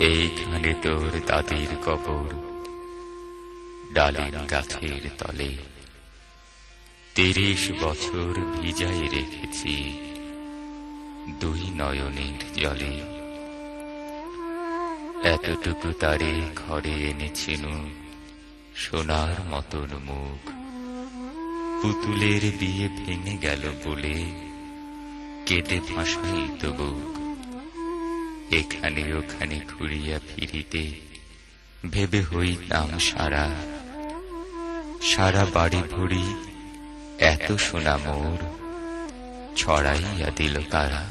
এইখানে তোর দাদির কবর, ডালিম গাছের তলে। তিরিশ বছর ভিজাই রেখেছি দুই নয়নের জলে। এতটুকু তারে ঘরে এনেছিল সোনার মতন মুখ। পুতুলের বিয়ে ভেঙে গেল বলে কেটে ফাঁসাই তো বুক। এখানে ওখানে ঘুরিয়া ফিরিতে ভেবে হইতাম সারা। সারা বাড়ি ভরি এত সোনা মোর ছড়াইয়া দিল কারা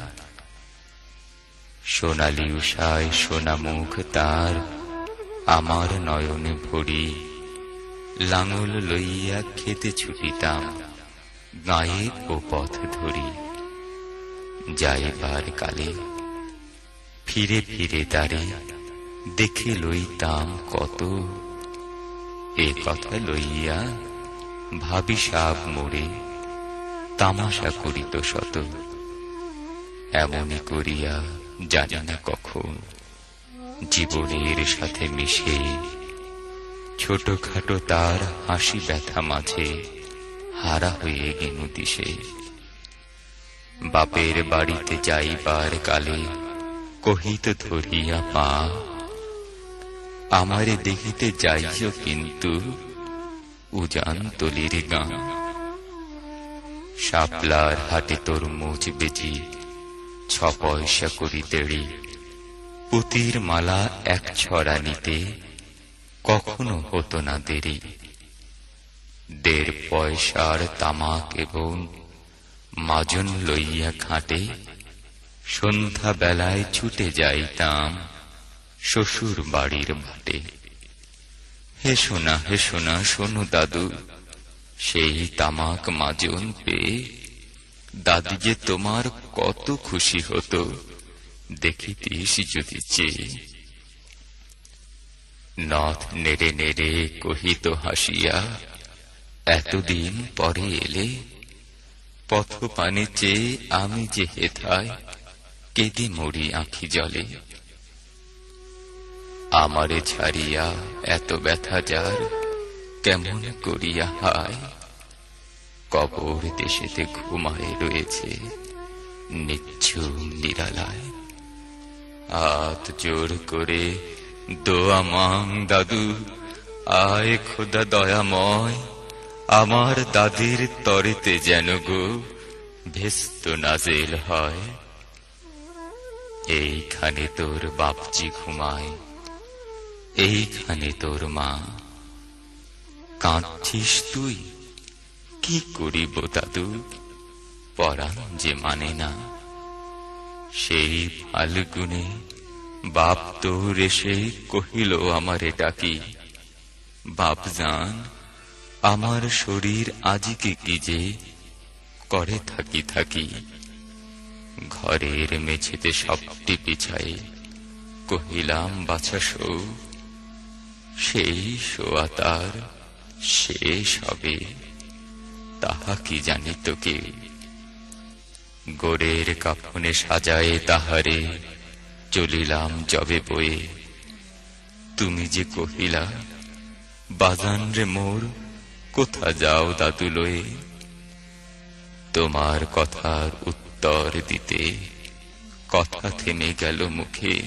সোনালি উষায় সোনা মুখ তার আমার নয়নে ভরি। লাঙল লইয়া খেতে ছুটিতাম গায়ে ও পথ ধরি। যাইবার কালে ফিরে ফিরে তারে, দেখে লইতাম কত। এ কথা লইয়া ভাবি সাপ মোড়ে তামাশা করিত শত। এমনই করিয়া জানি না কখন জীবনের সাথে মিশে। ছোটখাটো তার হাসি ব্যথা মাঝে হারা হয়ে গেনু দিশে। বাপের বাড়িতে যাইবার কালে কহিত ধরিয়া পা আমারে দেখিতে যাইও কিন্তু উজান তলির গাঁ। শাপলার হাতে তোর তরমুজ বেজি, ছ পয়সা করি দেড়ি। পুতির মালা এক ছড়া নিতে কখনো হতো না দেরি। দেড় পয়সার তামাক এবং মাজন লইয়া খাটে সন্ধ্যা বেলায় ছুটে যাইতাম শ্বশুর বাড়ির মাঠে। হে সোনা হে সোনা, শোনো দাদু, সেই তামাক মাজন পেয়ে দাদি যে তোমার কত খুশি হতো, দেখিতিস যদি চেয়ে। নথ নেড়ে নেড়ে কহিত হাসিয়া, এতদিন পরে এলে পথ পানে চেয়ে আমি যে হেথায় কেঁদে মরি আঁখি জলে। আমারে ছাড়িয়া এত ব্যথা যার, কেমন করিয়া হায়? কবর দেশেতে ঘুমায় রয়েছে নিচ্ছুম নিরালায়। হাত জোর করে দোয়া মাং দাদু, আয় খোদা দয়াময়, আমার দাদির তরেতে যেন গো ভেস্ত নাজেল হয়। এইখানে তোর বাপজি ঘুমায়, এইখানে তোর মা। কাঁদছিস তুই? কি করিব দাদু? পরাণ যে মানে না। সেই ফাল্গুনে বাপ তোর এসে কহিল, আমারে ডাকি। বাপ জান আমার শরীর আজিকে কি যে? করে থাকি থাকি। ঘরের মেঝেতে সবটি পিছাই কহিলাম, বাছা শো সেই শোয়া তার শেষ হবে। তাহা কি জানিত কে গোড়ের কাফনে সাজায়ে তাহারে চলিলাম জবে বয়ে। তুমি যে কহিলা, বাজান রে মোর, কোথা যাও দাদু লয়ে তোমার কথার উত্তর দিতে কথা থেমে গেল মুখে।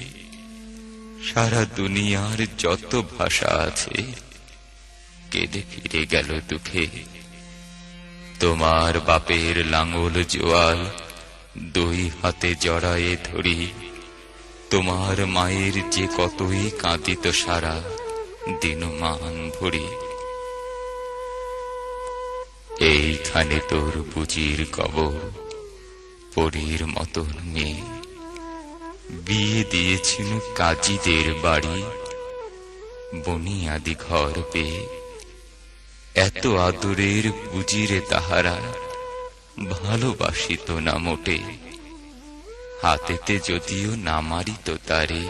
সারা দুনিয়ার যত ভাষা আছে, কেঁদে ফিরে গেল দুঃখে। তোমার বাপের লাঙল জোয়াল দুই হাতে জড়ায়ে ধরি। তোমার মায়ের যে কতই কাঁদিত সারা দিনমান ভরি। এইখানে তোর বুঝির কবর পরীর মতন মেয়ে। বিয়ে দিয়েছিল কাজীদের বাড়ি। বনিয়াদি ঘর পেয়ে। এত আদরের বুঝিরে তাহারা ভালোবাসিত না মোটে। হাতেতে যদিও না মারিত তারে,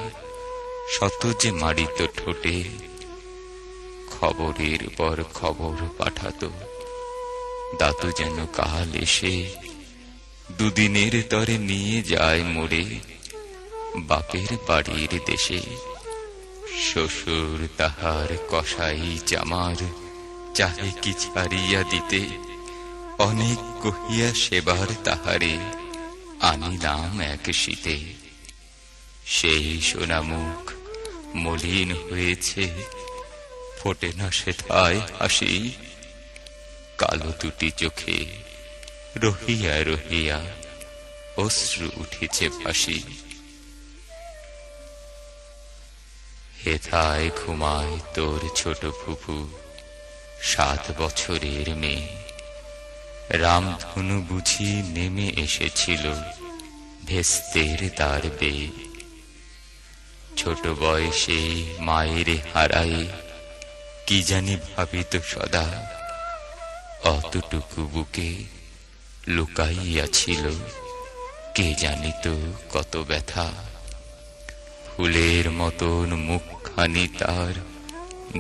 শত যে মারিত ঠোঁটে। খবরের পর খবর পাঠাতো। দাদু যেন কাল এসে দুদিনের তরে নিয়ে যায় মোড়ে, বাপের বাড়ির দেশে। শ্বশুর তাহার কষাই জামার চাহে কি ছাড়িয়া দিতে। অনেক কহিয়া সেবার তাহারে আনিলাম এক শীতে। সেই সোনামুখ মলিন হয়েছে, ফোটে না সেথায় হাসি। কালো দুটি চোখে রহিয়া রহিয়া, অশ্রু উঠেছে ভাসি হেথায় ঘুমায় তোর ছোট ফুফু, সাত বছরের মেয়ে। রামধনু বুঝি নেমে এসেছিল ভেস্তের তার বে ছোট বয়সে মায়ের হারাই কি জানি ভাবিত সদা, অতটুকু বুকে লুকাইয়াছিল কে জানিত কত ব্যথা। ফুলের মতন মুখখানি তার।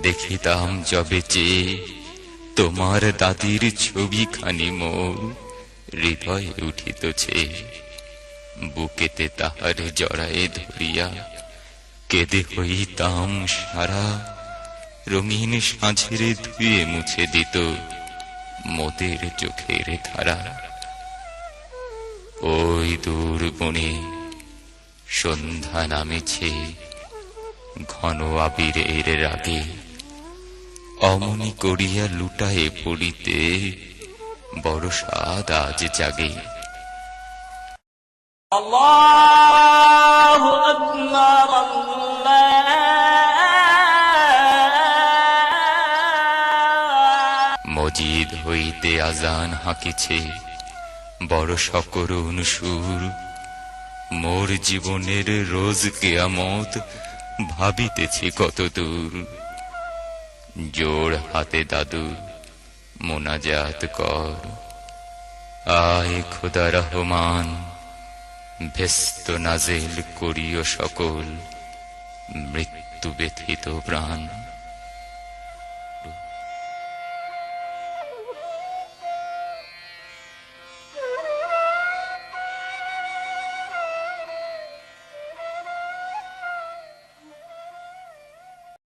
দেখিতাম যবে চেয়ে তোমার দাদির ছবিখানি মোর হৃদয়ে উঠিতছে। বুকেতে তাহার জড়ায়ে ধরিয়া কেঁদে হইতাম সারা। রঙিন সাঁঝের ধুয়ে মুছে দিত। মোদের চোখের ধারা। ওই দূর বনে সন্ধ্যা নামেছে ঘন আবিরের রাগে। অমনি করিয়া লুটায়ে পড়িতে বড় সাদ আজ জাগে। মজিদ হইতে আজান হাঁকেছে। বড় সকরুণ সুর। মোর জীবনের রোজ কেয়ামত ভাবিতেছি কত দূর। জোড় হাতে দাদু, মোনাজাত কর। আয় খোদা রহমান, ভেস্ত নাজেল করিও সকল, মৃত্যু ব্যথিত প্রাণ।